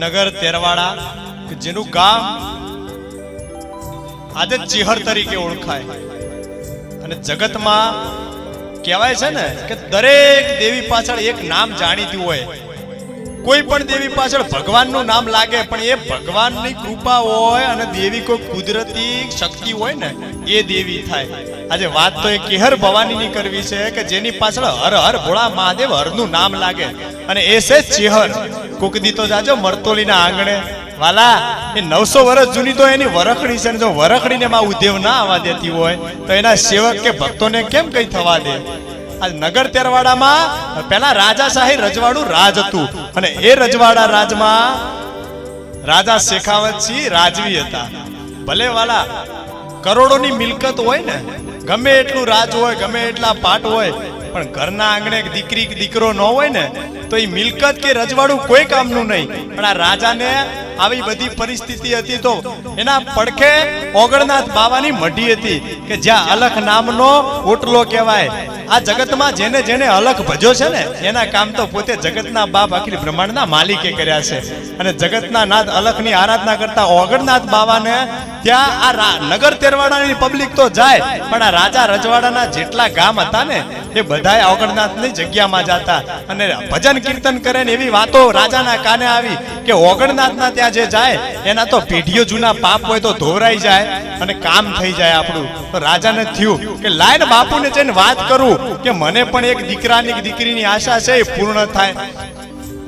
નગર તેરવાડા, કે જેનું ગામ આજે ચિહર તરીકે ઓળખાય. અને જગતમાં કહેવાય છે ને કે દરેક દેવી પાછળ એક નામ જાણીતું હોય. કોઈ પણ દેવી પાછળ ભગવાનનું નામ લાગે, પણ એ ભગવાનની કૃપા હોય અને દેવી કોઈ કુદરતી શક્તિ હોય ને, એ દેવી થાય. આજે વાત તો એ કેહર ભવાનીની કરવી છે કે જેની પાછળ હર હર ભોળા મહાદેવ હરનું નામ લાગે, અને એ છે ચેહર. કુકદી તો જાજો મરતોલીના આંગણે. વાલા, એ નવસો વર્ષ જૂની તો એની વરખડી છે ને, જો વરખડીને માં ઉદ્યોગ ના આવવા દેતી હોય, તો એના સેવક કે ભક્તોને કેમ કઈ થવા દે? આ નગર તેરવાડામાં પેલા રાજાશાહી રજવાડું રાજ હતું. અને એ રજવાડા રાજમાં રાજા શેખાવતસિંહ રાજવી હતા. ભલે વાલા કરોડોની મિલકત હોય ને, ગમે એટલું રાજ હોય, ગમે એટલા પાટ હોય, પણ ઘરના આંગણે દીકરી દીકરો ન હોય ને તો એ મિલકત કે રજવાડું કોઈ કામનું નહીં. પણ આ રાજાને આવી બધી પરિસ્થિતિ હતી તો એના પડખે ઓગણનાથ બાવાની મઢી હતી, કે જ્યાં અલખ નામનો ઓટલો કહેવાય. આ જગતમાં જેને જેને અલખ ભજો છે ને, એના કામ તો પોતે જગતના બાપ અખિલ બ્રહ્માંડના માલિકે કર્યા છે. અને જગતના નાથ અલખની આરાધના કરતા ઓગણનાથ બાવાને ત્યાં આ નગર તેરવાડાની પબ્લિક તો જાય, પણ આ રાજા રજવાડાના જેટલા ગામ હતા ને, એ બધા ઓગણનાથની જગ્યામાં જતા. અને ભજન કીર્તન કરે ને એવી વાતો રાજાના કાને આવી કે ઓગણનાથના ત્યાં જે જાય, એના તો પેઢીઓ જૂના પાપ હોય તો ધોવરાઈ જાય અને કામ થઈ જાય આપણું. તો રાજાને થયું કે લાઈન બાપુને જઈને વાત કરું કે મને પણ એક દીકરાની દીકરીની આશા છે એ પૂર્ણ થાય.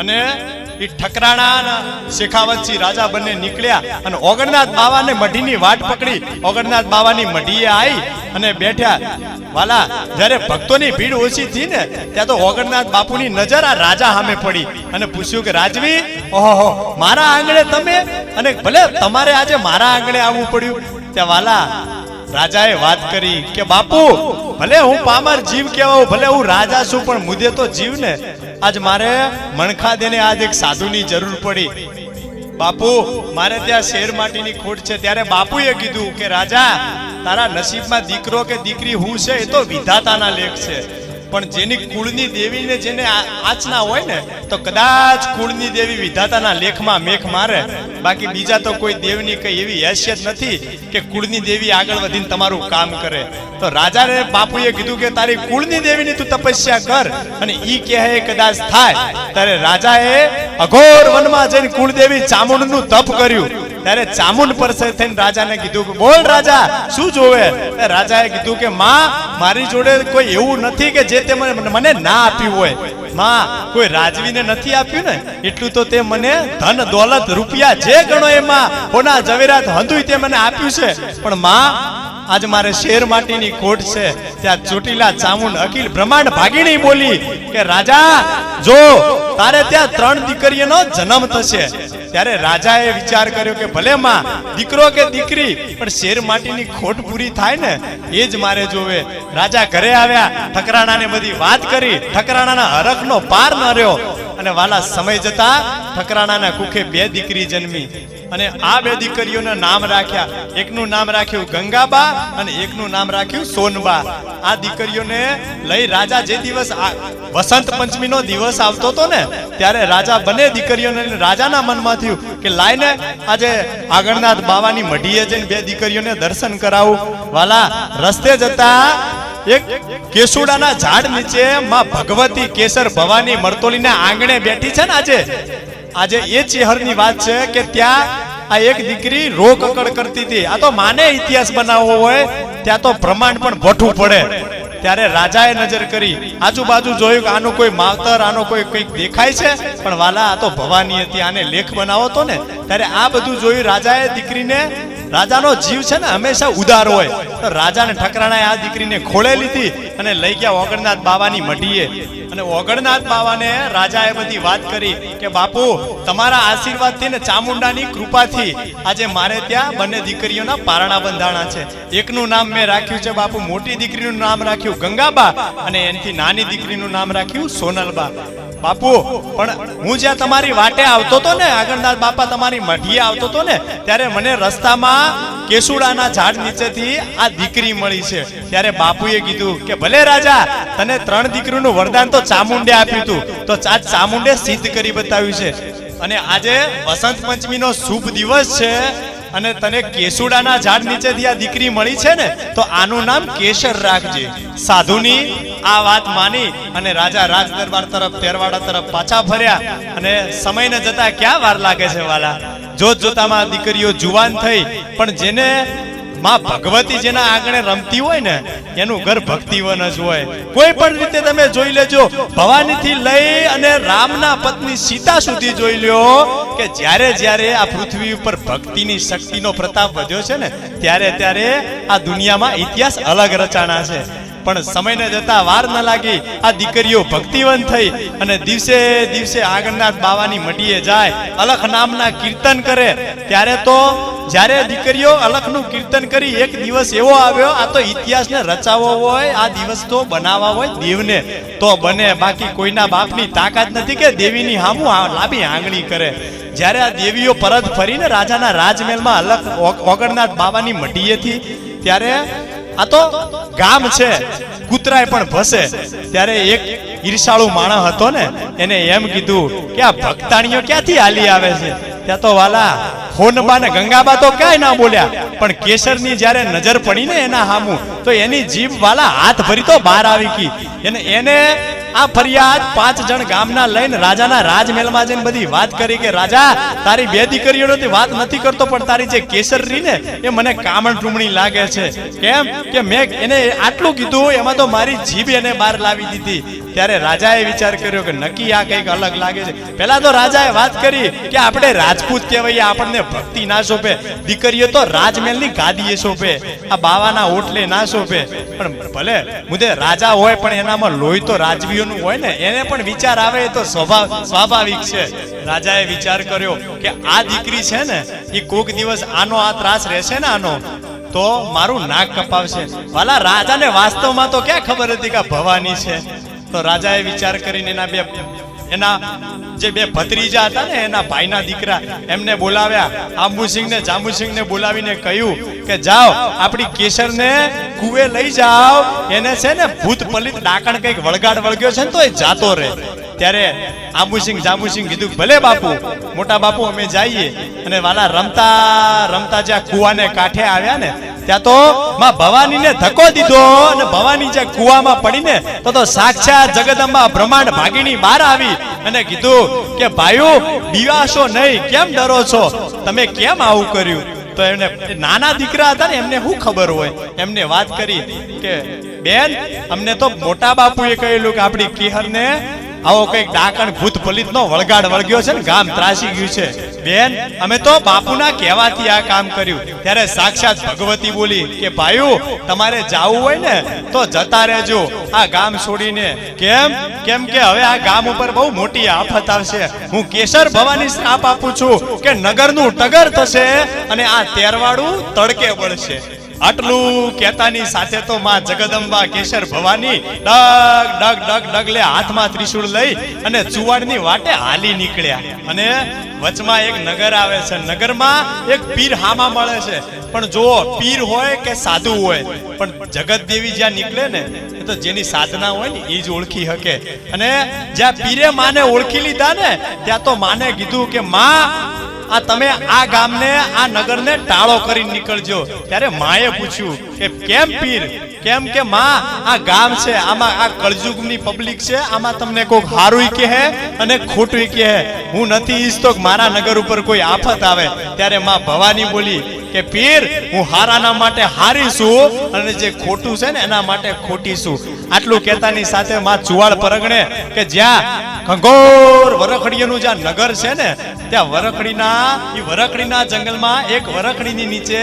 અને એ ઠકરાણા શેખાવતસિંહ રાજા બંને નીકળ્યા અને ઓગણનાથ બાવાને મઢીની વાટ પકડી. ઓગણનાથ બાવાની મઢીએ આવી અને બેઠ્યા. વાલા, જ્યારે ભક્તોની ભીડ ઓછી થઈ ને, ત્યાં તો ઓગણનાથ બાપુની નજર આ રાજા સામે પડી. અને પૂછ્યું કે, રાજવી ઓહો મારા આંગણે તમે? અને ભલે તમારે આજે મારા આંગણે આવવું પડ્યું? ત્યાં, વાલા રાજાએ વાત કરી કે, બાપુ, ભલે હું પામર જીવ કહેવાઉં, ભલે હું રાજા છું, પણ મુદ્દે તો જીવ ને આજ મારે મણખા દેને આજ એક સાધુની જરૂર પડી. બાપુ, મારે ત્યાં શેર માટીની ખોટ છે. ત્યારે બાપુએ કીધું કે, રાજા, તારા નસીબમાં દીકરો કે દીકરી હું છે, એ તો વિધાતાના લેખ છે. પણ જેની કુળની દેવીને જેને આંચના હોય ને, તો કદાચ કુળની દેવી વિધાતાના લેખમાં મેખ મારે. બાકી બીજા તો કોઈ દેવની કઈ એવી હેસિયત નથી કે કુળની દેવી આગળ વધીને તમારું કામ કરે. તો રાજાને બાપુએ કીધું કે તારી કુળની દેવીની તું તપસ્યા કર, અને ઈ કહે કદાચ થાય. ત્યારે રાજાએ અઘોર વનમાં જઈને કુળદેવી ચામુંડનું તપ કર્યું. ત્યારે ચામુંડ પરસે થઈને રાજાને કીધું બોલ રાજા, શું જોવે? રાજાએ કીધું કે, માં, મારી જોડે કોઈ એવું નથી કે જે તે મને ના આપ્યું હોય. માં, કોઈ રાજવીને નથી આપ્યું ને? એટલું તો તે મને ધન દોલત રૂપિયા જે ગણો એમાં, હોના જવેરાત હંધુય તે મને આપ્યું છે. પણ માં, આજ મારે શેર માટીની કોટ છે. ત્યાં ચોટીલા ચામુંડ અખિલ બ્રહ્માંડ ભાગીણી બોલી કે, રાજા જો તારે ત્યાં ત્રણ દીકરીઓનો જન્મ થશે. ત્યારે રાજાએ વિચાર કર્યો કે ભલે માં, દીકરો કે દીકરી, પણ શેર માટીની ખોટ પૂરી થાય ને, એ જ મારે જોવે. રાજા ઘરે આવ્યા, ઠકરાણાને બધી વાત કરી, ઠકરાણાના હરખનો પાર ન રહ્યો અને વાલા સમય જતા ઠકરાણાના કુખે બે દીકરી જન્મી અને આ બે દીકરીઓના નામ રાખ્યા. એકનું નામ રાખ્યું ગંગાબા અને એકનું નામ રાખ્યું સોનબા. આ દીકરીઓને લઈ રાજા જે દિવસ વસંત પંચમીનો દિવસ આવતો હતો ને, ત્યારે રાજા બંને દીકરીઓને રાજાના મનમાં થયું કે લાઈને આજે આગળનાથ બાવાની મઢીએ જઈને બે દીકરીઓને દર્શન કરાવું. વાલા, રસ્તે જતા એક કેસુડાના ઝાડ નીચે માં ભગવતી કેસર ભવાની મરતોલીને આંગણે બેઠી છે ને આજે. આજે એ ચેહરની વાત છે કે ત્યાં આ એક દીકરી રોકકડ કરતી હતી. આ તો માને ઇતિહાસ બનાવવો હોય, ત્યાં તો પ્રમાણ પણ ભઠું પડે. ત્યારે રાજાએ નજર કરી, આજુબાજુ જોયું કે આનું કોઈ માવતર, આનો કોઈ કંઈક દેખાય છે, પણ વાલા, આ તો ભવાની હતી, આને લેખ બનાવો તો ને. ત્યારે આ બધું જોયું રાજાએ દીકરીને રાજાનો જીવ છે ને હંમેશા ઉદાર હોય. તો રાજાને ઠકરાણાએ આ દીકરીને ખોળે લીધી અને લઈ ગયા ઓગણનાથ બાવાની મઢીએ. અને ઓગણનાથ બાવાને રાજાએ બધી વાત કરી કે, બાપુ, તમારા આશીર્વાદથી ને ચામુંડાની કૃપાથી આજે મારે ત્યાં બંને દીકરીઓના પારણા બંધાણા છે. એકનું નામ મેં રાખ્યું છે, બાપુ, મોટી દીકરીનું નામ રાખ્યું ગંગાબા અને એનાથી નાની દીકરીનું નામ રાખ્યું સોનલબા. બાપુ, પણ હું જ્યાં તમારી વાટે આવતો હતો ને આગળદાસ બાપા તમારી મઢીએ આવતો હતો ને, ત્યારે મને રસ્તામાં કેસુડાના ઝાડ નીચેથી આ દીકરી મળી છે. ત્યારે બાપુએ કીધું કે, ભલે રાજા, તને ત્રણ દીકરીનું વરદાન તો ચામુંડે આપ્યું હતું, તો આ ચામુંડે સિદ્ધ કરી બતાવ્યું છે. અને આજે વસંત પંચમીનો શુભ દિવસ છે. અને તને કેસુડાના ઝાડ નીચેથી આ દીકરી મળી છે ને, તો આનું નામ કેસર રાખજે. સાધુની આ વાત માની અને રાજા રાજ દરબાર તરફ, તેરવાડા તરફ પાછા ફર્યા અને સમયને જતા ક્યાં વાર લાગે છે વાલા? જોત જોતામાં દીકરીઓ જુવાન થઈ, પણ જેને માં ભગવતી જેના આંગણે રમતી હોય ને, એનું ઘર ભક્તિવન જ હોય. કોઈ પણ રીતે તમે જોઈ લેજો, ભવાનીથી લઈ અને રામના પત્ની સીતા સુધી જોઈ લ્યો કે જ્યારે જ્યારે આ પૃથ્વી ઉપર ભક્તિની શક્તિનો પ્રતાપ વધ્યો છે ને, ત્યારે ત્યારે આ દુનિયામાં ઇતિહાસ અલગ રચાણા છે. પણ સમયને જતા વાર ન લાગી, આ દીકરીઓ ભક્તિવંત થઈ અને દિવસે દિવસે આગળનાથ બાવાની મટીએ જાય, અલખ નામના કીર્તન કરે. ત્યારે તો જ્યારે દીકરીઓ અલખનું કીર્તન કરી એક દિવસ એવો આવ્યો, આ તો ઇતિહાસને રચાવવો હોય, આ દિવસ તો બનાવવા હોય દેવને. તો બને, બાકી કોઈના બાપની તાકાત નથી કે દેવીની હામું લાંબી આંગણી કરે. જ્યારે આ દેવીઓ પરત ફરીને રાજાના રાજમહેલમાં અલખ ઓગ- ઓગણનાથ બાવાની મટીએથી ત્યારે આ તો ગામ છે, કૂતરાય પણ ભસે. ત્યારે એક ઈર્ષાળુ માણસ હતો ને, એને એમ કીધું કે આ ભક્તાણીઓ ક્યાંથી હાલી આવે છે? ત્યાં તો વાલા હોનબા ને ગંગાબા તો કાંઈ ના બોલ્યા. પણ કેસરની જ્યારે નજર પડી ને એના હામું, તો એની જીભ વાલા હાથ ભરી તો બહાર આવી ગઈ. એને એને આ ફરિયાદ પાંચ જણ ગામના લઈને રાજાના રાજમહેલમાં જઈને બધી વાત કરી કે, રાજા, તારી બે દીકરીઓની વાત નથી કરતો, પણ તારી જે કેસરી ને એ મને કામણ ટુમણી લાગે છે. કેમ? કે મેં એને આટલું કીધું, એમાં તો મારી જીભ એને બહાર લાવી દીધી. ત્યારે રાજાએ વિચાર કર્યો કે નક્કી આ કંઈક અલગ લાગે છે. પહેલા તો રાજાએ વાત કરી કે, આપણે રાજપૂત કહેવાય આપણને ભક્તિ ના શોભે. દીકરીઓ તો રાજમહેલની ગાદીએ શોભે. આ બાવાના ઓટલે ના શોભે. પણ ભલે, મુદે રાજા હોય, પણ એનામાં લોહી તો રાજવીઓનું હોય ને, એને પણ વિચાર આવે એ તો સ્વાભાવિક છે. રાજાએ વિચાર કર્યો કે આ દીકરી છે ને એ કોક દિવસ આનો આ ત્રાસ રહેશે ને આનો, તો મારું નાક કપાવશે. વાલા રાજાને વાસ્તવમાં તો ક્યાં ખબર હતી કે ભવાની છે? તો રાજાએ વિચાર કરીને એના બે એના જે બે ભત્રીજા હતા ને, એના ભાઈના દીકરા, એમને બોલાવ્યા. આંબુસિંહ ને જાંબુસિંહ ને બોલાવીને કહ્યું કે, જાઓ, આપણી કેસરને કુવે લઈ જાઓ. એને છે ને ભૂત પલિત ડાકણ કંઈક વળગાડ વળગ્યો છે ને તો એ જાતો રહે. ત્યારે આંબુસિંહ, જાંબુસિંહ કીધું, ભલે બાપુ, મોટા બાપુ, અમે જઈએ. અને વાલા રમતા રમતા જ્યાં કુવાને કાંઠે આવ્યા ને ત્યાં તો માં ભવાનીને ધક્કો દીધો અને ભવાની જે કુવામાં પડીને તો તો સાક્ષાત જગદંબા બ્રહ્માંડ ભાગીની બહાર આવી અને કીધું કે, ભાઈઓ, બીવાશો નહીં, કેમ ડરો છો? તમે કેમ આવું કર્યું? તો એમને નાના દીકરા હતા ને, એમને શું ખબર હોય? એમને વાત કરી કે, બેન, અમને તો મોટા બાપુએ કહેલું કે આપણી કિહરને આવો કંઈક ડાકણ ભૂત પલિત નો વળગાડ વળગ્યો છે ને, ગામ ત્રાસી ગયું છે. બેન, અમે તો બાપુના કહેવાથી આ કામ કર્યું. ત્યારે સાક્ષાત ભગવતી બોલી કે, ભાઈઓ, તમારે જાવું હોય ને, તો જતા રહેજો. આ ગામ છોડીને. કેમ? કેમ કે હવે આ ગામ ઉપર બહુ મોટી આફત આવશે. હું કેસર ભવાની શ્રાપ આપું છું કે, નગરનું ટગર થશે અને આ તેરવાડું તડકે બળશે આટલું કહેતાની સાથે તો માં જગદંબા કેશર ભવાની ડગ ડગ ડગ ડગલે હાથમાં ત્રિશુળ લઈ અને ચુવાડની વાટે હાલી નીકળ્યા. અને વચમાં એક નગર આવે છે. નગરમાં એક પીર હામા મળે છે. પણ જો પીર હોય કે સાધુ હોય, પણ જગત દેવી જ્યાં નીકળે ને, તો જેની સાધના હોય ને એ જ ઓળખી શકે અને જ્યાં પીરે માને ઓળખી લીધા ને, ત્યાં તો માને કીધું કે, માં આ તમે આ ગામને, આ નગરને ટાળો કરી નીકળજો. ત્યારે માએ પૂછ્યું કે, કેમ પીર? કેમ કે માં, આ ગામ છે, આમાં આ કળજુગની પબ્લિક છે, આમાં તમને કોઈક હારું કહે અને ખોટું કહે. હું નથી ઈચ્છતો મારા નગર ઉપર કોઈ આફત આવે. ત્યારે માં ભવાની બોલી કે પીર, હું હારાના માટે હારી છું અને જે ખોટું છે ને એના માટે ખોટી છું આટલું કહેતાની સાથે માં ચુવાળ પરગણે કે જ્યાં ખંગોર વરખડીનું જ્યાં નગર છે ને, ત્યાં વરખડીના એ વરખડીના જંગલમાં એક વરખડીની નીચે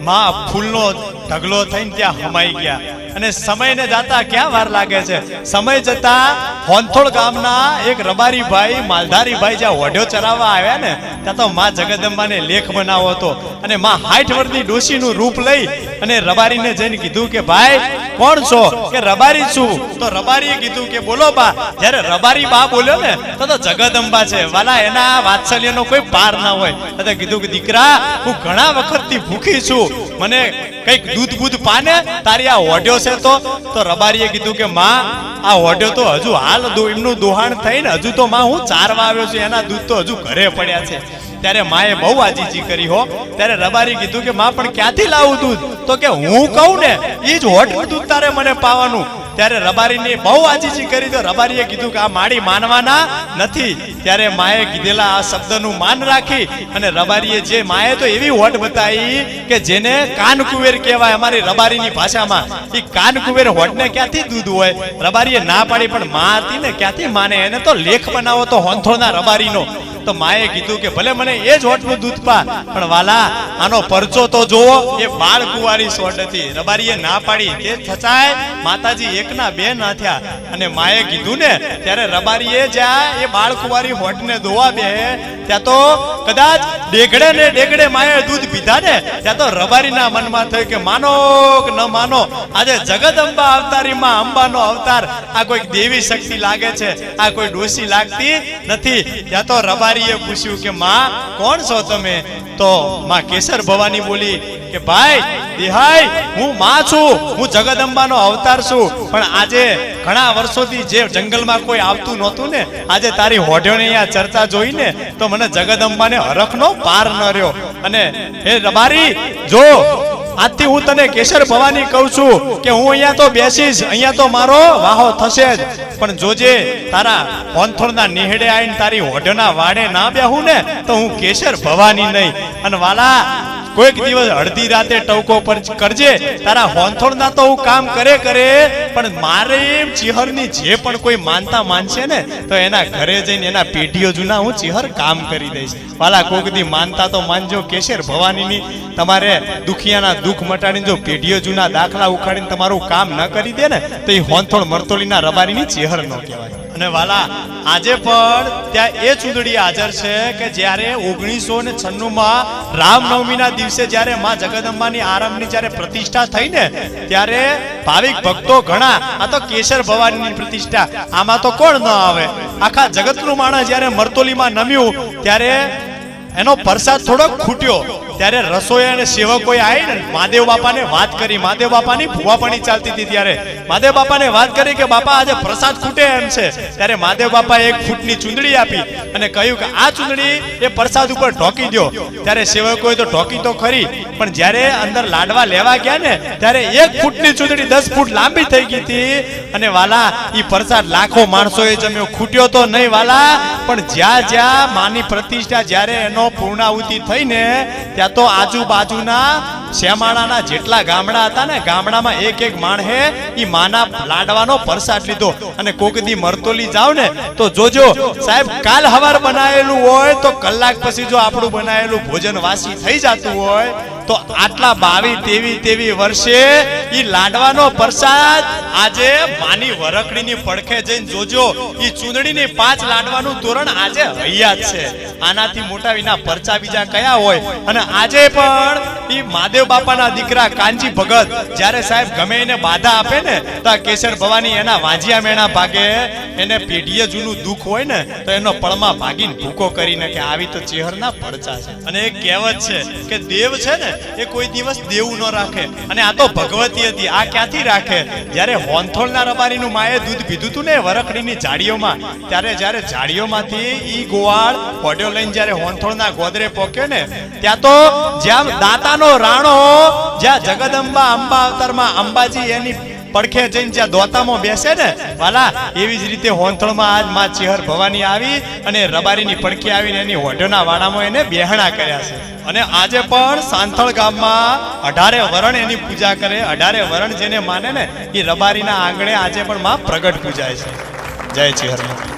માં ફૂલનો ઢગલો થઈને ત્યાં હમાઈ ગયા. અને સમયને જાતા ક્યાં વાર લાગે છે? સમય જતા હોનથોડ ગામના એક રબારી ભાઈ, માલધારી ભાઈ જ્યાં ઓઢો ચરાવવા આવ્યા ને, ત્યાં તો માં જગદંબાને લેખ બનાવો હતો. અને માં હાઠ વર્ષની ડોશીનું રૂપ લઈ અને રબારીને જઈને કીધું કે, ભાઈ, કોણ છો? કે, રબારી છું. તો રબારીએ કીધું કે, બોલો બા. જ્યારે રબારી બા બોલ્યો ને, તો તો જગદંબા છે. વાલા, એના વાત્સલ્યનો કોઈ પાર ના હોય. તો કીધું કે, દીકરા, હું ઘણા વખતથી ભૂખી છું. મને કંઈક દૂધ બૂધ પાને, તારી આ હોડ્યો છે તો? તો રબારીએ કીધું કે, માં, આ હોડ્યો તો હજુ હાલ એમનું દોહાણ થઈને હજુ તો માં હું ચારવા આવ્યો છું, એના દૂધ તો હજુ ઘરે પડ્યા છે. ત્યારે માએ બહુ આજીજી કરી હો. ત્યારે રબારી કીધું કે, માં, પણ ક્યાંથી લાવું દૂધ? તો કે, હું કહું ને એ જ હોટનું દૂધ તારે મને પાવાનું. ત્યારે રબારીને બહુ આજીજી કરી તો રબારીએ કીધું કે આ માળી માનવાના નથી. ત્યારે માએ કીધેલા આ શબ્દનું માન રાખી અને રબારીએ જે માએ તો એવી હોટ બતાવી કે જેને કાન કુવેર કહેવાય અમારી રબારીની ભાષામાં. એ કુવેર હોટને ક્યાંથી દૂધ હોય? રબારીએ ના પાડી, પણ મા હતી ને ક્યાંથી માને? એને તો લેખ બનાવો તો હોંથોના રબારીનો. તો માએ કીધું કે ભલે મને એ જ હોટનું દૂધ પા, પણ વાલા, આનો પરચો તો જોવો. એ બાળ કુવારી સોટ હતી. રબારીએ ના પાડી. તે છતાંય માતાજી એકના બે ના થયા. અને માએ કીધું ને, ત્યારે રબારીએ જ્યાં એ બાળકુવારી હોટને ધોવા બે ત્યાં તો કદાચ ડેગડે ને ડેગડે માએ દૂધ પીધા ને, ત્યાં તો રબારીના મનમાં થયું કે, માનો કે ન માનો, આજે જગદંબા અવતારીમાં અંબાનો અવતાર, આ કોઈ દેવી શક્તિ લાગે છે, આ કોઈ ડોસી લાગતી નથી. ત્યાં તો રબારીએ પૂછ્યું કે, માં, કોણ છો તમે? તો માં કેસર ભવાની બોલી કે, ભાઈ દેહાય હું માં છું, હું જગદંબાનો અવતાર છું આજે ઘણા વર્ષોથી જે જંગલમાં કોઈ આવતું નહોતું ને, આજે તારી હોઢ્યોની અહીંયા ચર્ચા જોઈને તો મને જગદંબાને હરખનો પાર ન રહ્યો અને હે રબારી, જો આજથી હું તને કેસર ભવાની કહું છું કે હું અહીંયા તો બેસીશ, અહીંયા તો મારો વાહો થશે જ. પણ જોજે, તારા હોનથોડના નિહેડે આવીને તારી હોઢના વાડે ના બેહું ને, તો હું કેસર ભવાની નહીં. અને વાલા કોઈક દિવસ અડધી રાતે ટવકો પર કરજે, તારા હોનથોડના તો હું કામ કરે કરે, પણ મારે એમ ચિહરની જે પણ કોઈ માનતા માનશે ને, તો એના ઘરે જઈને એના પેઢીઓ જૂના હું ચિહર કામ કરી દઈશ. વાલા કોક દી માનતા તો માનજો, કેશેર ભવાનીની તમારે દુખિયાના દુઃખ મટાડીને જો પેઢીઓ જૂના દાખલા ઉખાડીને તમારું કામ ન કરી દે ને, તો એ હોનથોડ મરતોલીના રબારીની ચેહર ન કહેવાય. અને વાલા, આજે પણ ત્યાં એ ચૂંદડી હાજર છે કે જ્યારે ઓગણીસો ને છન્નુમાં રામનવમીના દિવસે જ્યારે માં જગદંબાની આરામની જ્યારે પ્રતિષ્ઠા થઈ ને, ત્યારે ભાવિક ભક્તો ઘણા, આ તો કેશર ભવાનીની પ્રતિષ્ઠા, આમાં તો કોણ ન આવે? આખા જગતનું માણસ જ્યારે મરતોલીમાં નમ્યું, ત્યારે એનો પ્રસાદ થોડોક ખૂટ્યો. ત્યારે રસોઈ અને સેવકોએ આવી ને? મહાદેવ બાપાને વાત કરી. મહાદેવ બાપાની ભુવાપણી ચાલતી હતી ત્યારે. મહાદેવ બાપાને વાત કરી કે, બાપા, આજે પ્રસાદ ખૂટે એમ છે. ત્યારે મહાદેવ બાપાએ એક ફૂટની ચૂંદડી આપી અને કહ્યું કે, આ ચૂંદડી એ પ્રસાદ ઉપર ઢોકી દો ત્યારે સેવકોએ તો ઢોકી તો ખરી, પણ જ્યારે અંદર લાડવા લેવા ગયા ને, ત્યારે એક ફૂટની ચૂંદડી દસ ફૂટ લાંબી થઈ ગઈ હતી. અને વાલા એ પ્રસાદ લાખો માણસોએ જમ્યો. ખૂટ્યો તો નહીં વાલા, પણ જ્યાં જ્યાં માની પ્રતિષ્ઠા જ્યારે એનો પૂર્ણાહુતિ થઈને, ત્યાં તો આજુબાજુના શ્યામાળાના જેટલા ગામડા હતા ને, ગામડામાં એક એક માણહે ઈ માના લાડવાનો પ્રસાદ લીધો. અને કોકદી મરતોલી જાવ ને, તો જોજો, સાહેબ, કાલ હવાર બનાવેલું હોય તો કલાક પછી જો આપણું બનાવેલું ભોજન વાસી થઈ જતું હોય, તો આટલા બાવી તેવી તેવી વર્ષે ઈ લાડવાનો પ્રસાદ આજે માની વરકડીની પડખે જઈને જોજો, ઈ ચૂંદડીની પાંચ લાડવાનું તોરણ આજે હૈયા છે. આનાથી મોટા વિના પરચા બીજા કયા હોય? અને આજે પણ ઈ મહાદેવ બાપાના દીકરા કાનજી ભગત, જ્યારે સાહેબ ગમે એને બાધા આપે ને, તો આ કેસર ભવાની એના વાંજિયા મેણા ભાગે, એને પેઢીએ જૂનું દુઃખ હોય ને, તો એનો પળમાં ભાગીને ભૂકો કરીને કે આવી તો ચેહરના પડચા છે. અને એક કહેવત છે કે દેવ છે ને, એ કોઈ દિવસ દેવું ન રાખે. અને આ તો ભગવતી હતી, આ ક્યાંથી રાખે? જ્યારે હોનથોળના રબારીનું માએ દૂધ પીધું હતું ને વરખડીની જાળીઓમાં, ત્યારે જ્યારે જાડીઓમાંથી ઈ ગોવાળ હોડ્યો લઈને જ્યારે હોનથોળના ગોદરે પોકે ને, ત્યાં તો જ્યાં દાતાનો રાણો જ્યાં જગદંબા અંબા અવતારમાં અંબાજી એની પડખે જઈને જ્યાં દોતામાં બેસે ને, વાલા, એવી જ રીતે હોંથળમાં આજમાં ચિહર ભવાની આવી અને રબારીની પડખે આવીને એની હોઢોના વાડામાં એને બેહણા કર્યા છે. અને આજે પણ સાંથળ ગામમાં અઢારે વરણ એની પૂજા કરે, અઢારે વરણ જેને માને ને, એ રબારીના આંગણે આજે પણ માં પ્રગટ પૂજાય છે. જય ચેહર